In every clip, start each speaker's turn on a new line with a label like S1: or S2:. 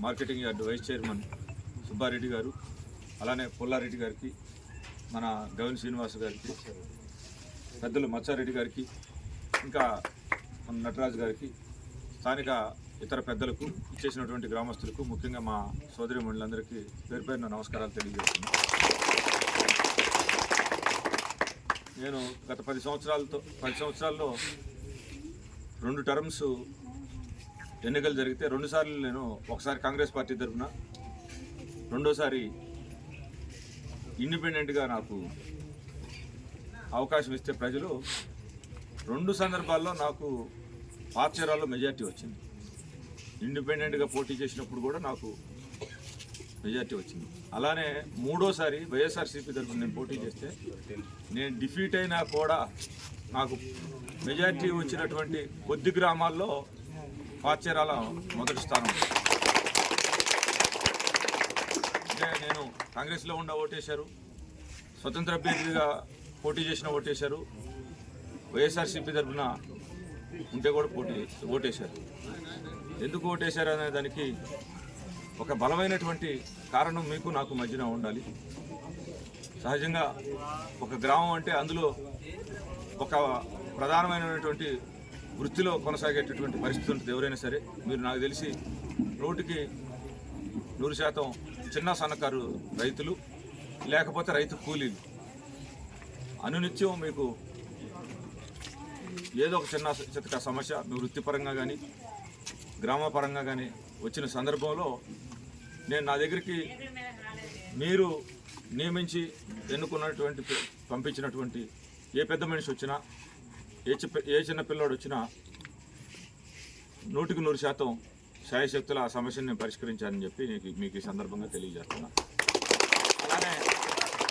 S1: Marketing yard vice chairman Subbareddy గారు అలానే పుల్లారెడ్డి గారికి మన గవిన్ శ్రీనివాస్ గారికి పెద్దలు మచ్చారెడ్డి గారికి ఇంకా మన నటరాజు గారికి స్థానిక ఇతర పెద్దలకు ఇచ్చేసినటువంటి గ్రామస్తులకు ముఖ్యంగా మా సోదరి మండలందరికీ పేరు పేరున నమస్కారాలు తెలియజేస్తున్నాను నేను గత పది సంవత్సరాలతో పది సంవత్సరాల్లో రెండు టర్మ్స్ ఎన్నికలు జరిగితే రెండుసార్లు నేను ఒకసారి కాంగ్రెస్ పార్టీ తరఫున రెండోసారి ఇండిపెండెంట్గా నాకు అవకాశం ఇస్తే ప్రజలు రెండు సందర్భాల్లో నాకు పార్చరాల్లో మెజార్టీ వచ్చింది. ఇండిపెండెంట్గా పోటీ చేసినప్పుడు కూడా నాకు మెజార్టీ వచ్చింది. అలానే మూడోసారి వైఎస్ఆర్సీపీ తరఫున నేను పోటీ చేస్తే నేను డిఫీట్ అయినా కూడా నాకు మెజార్టీ వచ్చినటువంటి కొద్ది గ్రామాల్లో పాచేరాల మొదటి స్థానం. అంటే నేను కాంగ్రెస్లో ఉన్న ఓటేశారు. స్వతంత్ర అభ్యర్థిగా పోటీ చేసిన ఓటేశారు. వైఎస్ఆర్సీపీ తరఫున ఉంటే కూడా పోటీ ఓటేశారు. ఎందుకు ఓటేశారు అనే దానికి ఒక బలమైనటువంటి కారణం మీకు నాకు మధ్యన ఉండాలి. సహజంగా ఒక గ్రామం అంటే అందులో ఒక ప్రధానమైనటువంటి వృత్తిలో కొనసాగేటటువంటి పరిస్థితి ఉంటుంది. ఎవరైనా సరే మీరు నాకు తెలిసి రోడ్డుకి నూరు శాతం చిన్న సన్నకారు రైతులు లేకపోతే రైతు కూలీలు. అనునిత్యం మీకు ఏదో ఒక చిన్న చితక సమస్య మీ వృత్తిపరంగా కానీ గ్రామపరంగా కానీ వచ్చిన సందర్భంలో నేను నా దగ్గరికి మీరు నియమించి ఎన్నుకున్నటువంటి పంపించినటువంటి ఏ పెద్ద మనిషి వచ్చినా ఏ చి ఏ చిన్న పిల్లోడు వచ్చినా నూటికి నూరు శాతం శాయశక్తులు ఆ సమస్యను నేను పరిష్కరించానని చెప్పి నీకు మీకు ఈ సందర్భంగా తెలియజేస్తున్నా. అలానే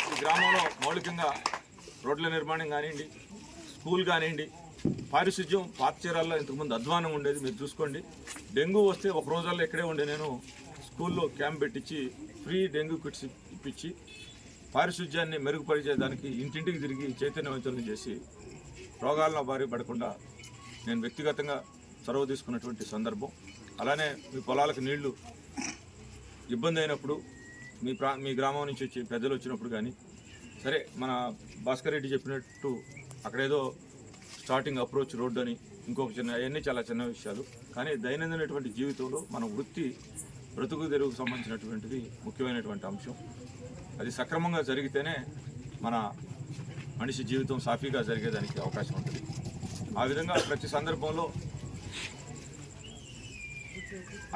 S1: ఈ గ్రామంలో మౌలికంగా రోడ్ల నిర్మాణం కానివ్వండి స్కూల్ కానివ్వండి పారిశుధ్యం పాతచీరాల్లో ఇంతకుముందు అధ్వానం ఉండేది మీరు చూసుకోండి. డెంగ్యూ వస్తే ఒక రోజుల్లో ఇక్కడే ఉండే నేను స్కూల్లో క్యాంప్ పెట్టించి ఫ్రీ డెంగ్యూ కిట్స్ ఇప్పించి పారిశుధ్యాన్ని మెరుగుపరిచేదానికి ఇంటింటికి తిరిగి చైతన్యవంతులను చేసి రోగాలను బారి పడకుండా నేను వ్యక్తిగతంగా చొరవ తీసుకున్నటువంటి సందర్భం. అలానే మీ పొలాలకు నీళ్ళు ఇబ్బంది అయినప్పుడు మీ ప్రా మీ గ్రామం నుంచి వచ్చి పెద్దలు వచ్చినప్పుడు కానీ సరే మన భాస్కర్ రెడ్డి చెప్పినట్టు అక్కడేదో స్టార్టింగ్ అప్రోచ్ రోడ్డు అని ఇంకొక చిన్న అవన్నీ చాలా చిన్న విషయాలు. కానీ దైనందినటువంటి జీవితంలో మన వృత్తి బ్రతుకు తెరువుకు సంబంధించినటువంటిది ముఖ్యమైనటువంటి అంశం. అది సక్రమంగా జరిగితేనే మన మనిషి జీవితం సాఫీగా జరిగేదానికి అవకాశం ఉంటుంది. ఆ విధంగా ప్రతి సందర్భంలో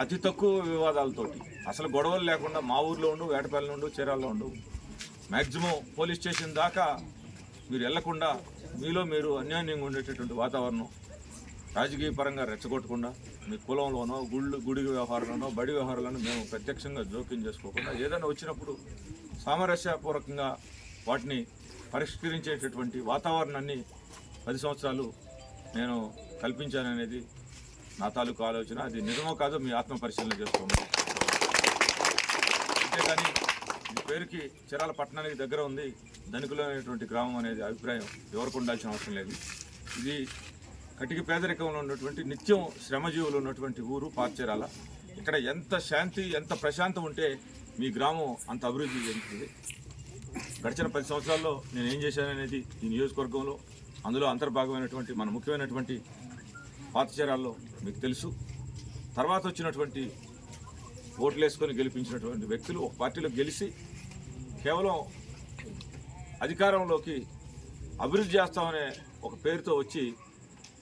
S1: అతి తక్కువ వివాదాలతోటి అసలు గొడవలు లేకుండా మా ఊర్లో ఉండు వేటపల్లి ఉండు చీరాల్లో ఉండు మ్యాక్సిమం పోలీస్ స్టేషన్ దాకా మీరు వెళ్ళకుండా మీలో మీరు అన్యాన్యంగా ఉండేటటువంటి వాతావరణం రాజకీయ పరంగా రెచ్చగొట్టకుండా మీ కులంలోనో గుళ్ళు గుడి వ్యవహారంలోనో బడి వ్యవహారాలను మేము ప్రత్యక్షంగా జోక్యం చేసుకోకుండా ఏదైనా వచ్చినప్పుడు సామరస్యపూర్వకంగా వాటిని పరిష్కరించేటటువంటి వాతావరణాన్ని పది సంవత్సరాలు నేను కల్పించాననేది నా తాలూకు ఆలోచన. అది నిజమో కాదో మీ ఆత్మ పరిశీలన చేసుకోండి. అంతేకాని మీ పేరుకి చిరాల పట్టణానికి దగ్గర ఉంది ధనికులైనటువంటి గ్రామం అనేది అభిప్రాయం ఎవరికి ఉండాల్సిన అవసరం లేదు. ఇది కటిక పేదరికంలో ఉన్నటువంటి నిత్యం శ్రమజీవులు ఉన్నటువంటి ఊరు పార్చేరాల ఇక్కడ ఎంత శాంతి ఎంత ప్రశాంతం ఉంటే మీ గ్రామం అంత అభివృద్ధి చెందుతుంది. గడిచిన పది సంవత్సరాల్లో నేను ఏం చేశాననేది ఈ నియోజకవర్గంలో అందులో అంతర్భాగమైనటువంటి మన ముఖ్యమైనటువంటి పాతచీరాల్లో మీకు తెలుసు. తర్వాత వచ్చినటువంటి ఓట్లు వేసుకొని గెలిపించినటువంటి వ్యక్తులు ఒక పార్టీలో గెలిచి కేవలం అధికారంలోకి అభివృద్ధి చేస్తామనే ఒక పేరుతో వచ్చి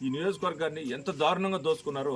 S1: ఈ నియోజకవర్గాన్ని ఎంత దారుణంగా దోచుకున్నారో